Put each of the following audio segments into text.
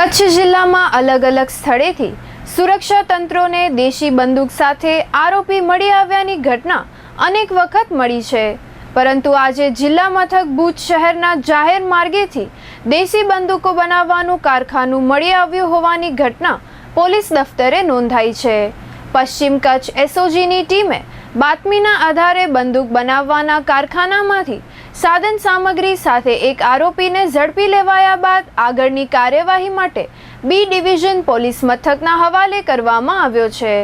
કચ્છ જિલ્લામાં અલગ અલગ સ્થળેથી સુરક્ષા તંત્રોને દેશી બંદૂક સાથે આરોપી મળી આવ્યાની ઘટના અનેક વખત મળી છે. પરંતુ આજે જિલ્લા મથક ભુજ શહેરના જાહેર માર્ગેથી દેશી બંદૂકો બનાવવાનું કારખાનું મળી આવ્યું હોવાની ઘટના પોલીસ દફતરે નોંધાઈ છે. પશ્ચિમ કચ્છ એસઓજીની ટીમે બાતમીના આધારે બંદૂક બનાવવાના કારખાનામાંથી સાધન સામગ્રી સાથે એક આરોપીને ઝડપી લેવાયા બાદ આગળની કાર્યવાહી માટે બી ડિવિઝન પોલીસ મથકના હવાલે કરવામાં આવ્યો છે.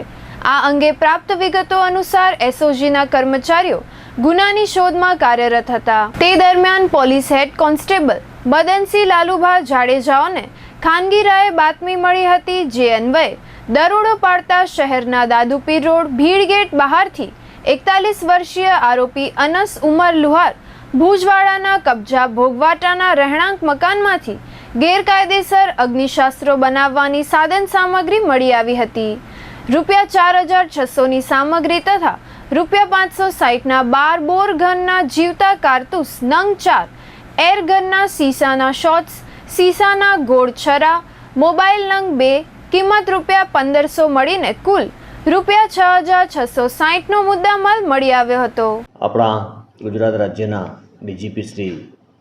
આ અંગે પ્રાપ્ત વિગતો અનુસાર એસઓજીના કર્મચારીઓ ગુનાની શોધમાં કાર્યરત હતા. તે દરમિયાન પોલીસ હેડ કોન્સ્ટેબલ બદનસિંહ લાલુભા જાડેજાઓને ખાનગી રાયે બાતમી મળી હતી જે અન્વયે દરોડો પાડતા શહેરના દાદુપીર રોડ, ભીડ ગેટ બહારથી એકતાલીસ વર્ષીય આરોપી અનસ ઉમર લુહાર ભુજવાડાના કબજા ભોગવાટાના રહેણાંક મકાનમાંથી ગેરકાયદેસર અગ્નિશાસ્ત્રો બનાવવાની સાધન સામગ્રી મળી આવી હતી. રૂપિયા ચાર હજાર છસોની સામગ્રી તથા રૂપિયા પાંચસો સાઠના બાર બોર ઘનના જીવતા કારતૂસ, નંગ ચાર, એર ગનના સીસાના શોટ્સ સીસાના ગોળછરા, મોબાઈલ નંગ બે, કિંમત રૂપિયા પંદરસો મળીને કુલ રૂપિયા છ હજાર છસો સાહીઠનો મુદ્દામાલ મળી આવ્યો હતો. આપણા ગુજરાત રાજ્યના ડીજીપી શ્રી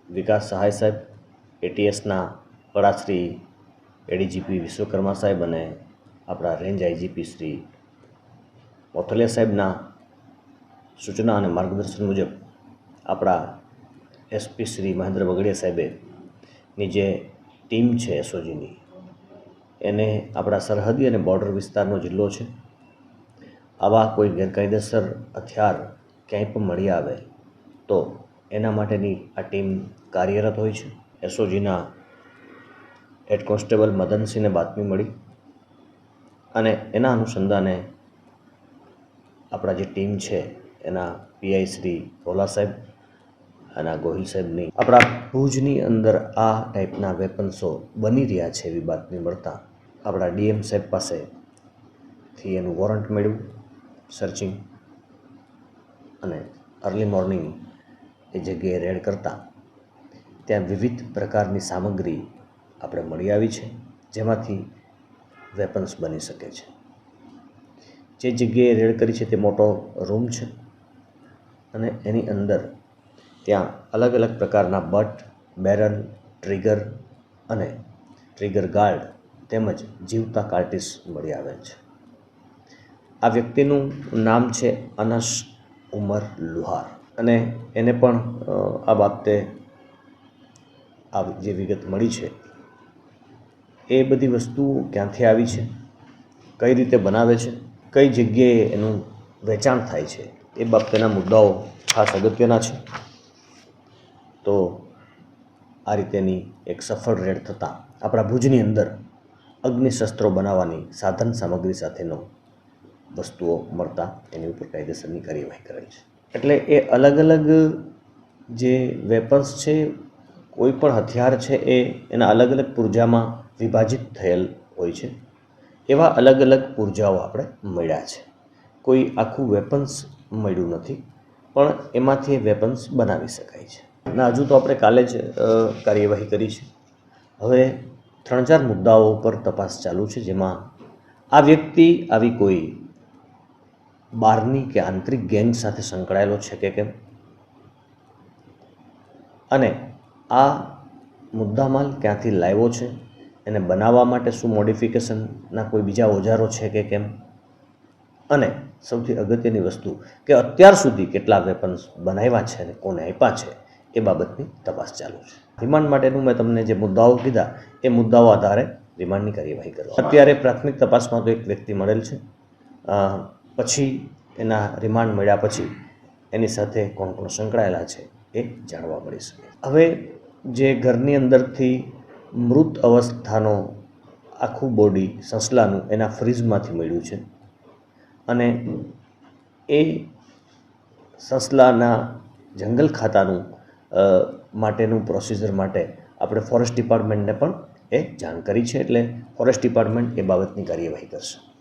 વિકાસ સહાય સાહેબ, એટીએસના વડા શ્રી એડીજીપી વિશ્વકર્મા સાહેબ અને આપણા રેન્જ આઈજીપી શ્રી મોથલિયા સાહેબના સૂચના અને માર્ગદર્શન મુજબ આપણા એસપી શ્રી મહેન્દ્ર બગડિયા સાહેબે ની જે ટીમ છે એસઓજીની, એને આપણા સરહદી અને બોર્ડર વિસ્તારનો જિલ્લો છે. આવા કોઈ ગેરકાયદેસર હથિયાર ક્યાંય પણ મળી આવે તો એના માટેની આ ટીમ કાર્યરત હોય છે. એસઓજીના હેડ કોન્સ્ટેબલ મદનસિંહને બાતમી મળી અને એના અનુસંધાને આપણા જે ટીમ છે એના પીઆઈ શ્રી ભોલા સાહેબ અને આ ગોહિલ સાહેબની આપણા ભુજની અંદર આ ટાઈપના વેપન્સો બની રહ્યા છે એવી બાતમી મળતા આપણા ડીએમ સાહેબ પાસેથી એનું વોરંટ મેળવ્યું સર્ચિંગ અને અર્લી મોર્નિંગ એ જગ્યાએ રેડ કરતાં ત્યાં વિવિધ પ્રકારની સામગ્રી આપણે મળી આવી છે, જેમાંથી વેપન્સ બની શકે છે. જે જગ્યાએ રેડ કરી છે તે મોટો રૂમ છે અને એની અંદર ત્યાં અલગ અલગ પ્રકારના બટ, બેરલ, ટ્રિગર અને ટ્રિગર ગાર્ડ તેમજ જીવતા કાર્ટિસ મળી આવેલ છે. આ વ્યક્તિનું નામ છે અનસ ઉમર લુહાર અને એને પણ આ બાબતે આ જે વિગત મળી છે, એ બધી વસ્તુઓ ક્યાંથી આવી છે, કઈ રીતે બનાવે છે, કઈ જગ્યાએ એનું વેચાણ થાય છે, એ બાબતેના મુદ્દાઓ ખાસ અગત્યના છે. તો આ રીતેની એક સફળ રેડ થતાં આપણા ભુજની અંદર અગ્નિશસ્ત્રો બનાવવાની સાધન સામગ્રી સાથેનો વસ્તુઓ મળતા એની ઉપર કાયદેસરની કાર્યવાહી કરેલ છે. એટલે એ અલગ અલગ જે વેપન્સ છે, કોઈ પણ હથિયાર છે એ એના અલગ અલગ પૂર્જામાં વિભાજિત થયેલ હોય છે. એવા અલગ અલગ પૂર્જાઓ આપણે મળ્યા છે. કોઈ આખું વેપન્સ મળ્યું નથી, પણ એમાંથી વેપન્સ બનાવી શકાય છે. ના, હજુ તો આપણે કાલે જ કાર્યવાહી કરી છે. હવે ત્રણ ચાર મુદ્દાઓ પર તપાસ ચાલુ છે, જેમાં આ વ્યક્તિ આવી કોઈ બહારની કે આંતરિક ગેંગ સાથે સંકળાયેલો છે કે કેમ? અને આ મુદ્દામાલ ક્યાંથી લાવ્યો છે? એને બનાવવા માટે શું મોડિફિકેશનના કોઈ બીજા ઓજારો છે કે કેમ? અને સૌથી અગત્યની વસ્તુ કે અત્યાર સુધી કેટલા વેપન્સ બનાવ્યા છે અને કોને આપ્યા છે? એ બાબતની તપાસ ચાલુ છે. રિમાન્ડ માટેનું મેં તમને જે મુદ્દાઓ કીધા, એ મુદ્દાઓ આધારે રિમાન્ડની કાર્યવાહી કરવા અત્યારે પ્રાથમિક તપાસમાં તો એક વ્યક્તિ મળેલ છે. પછી એના રિમાન્ડ મળ્યા પછી એની સાથે કોણ કોણ સંકળાયેલા છે એ જાણવા મળી શકે. હવે જે ઘરની અંદરથી મૃત અવસ્થાનો આખું બોડી સસલાનું એના ફ્રીજમાંથી મળ્યું છે અને એ સસલાના જંગલ ખાતાનું માટેનું પ્રોસીજર માટે આપણે ફોરેસ્ટ ડિપાર્ટમેન્ટને પણ એ જાણ કરી છે એટલે ફોરેસ્ટ ડિપાર્ટમેન્ટ એ બાબતની કાર્યવાહી કરશે.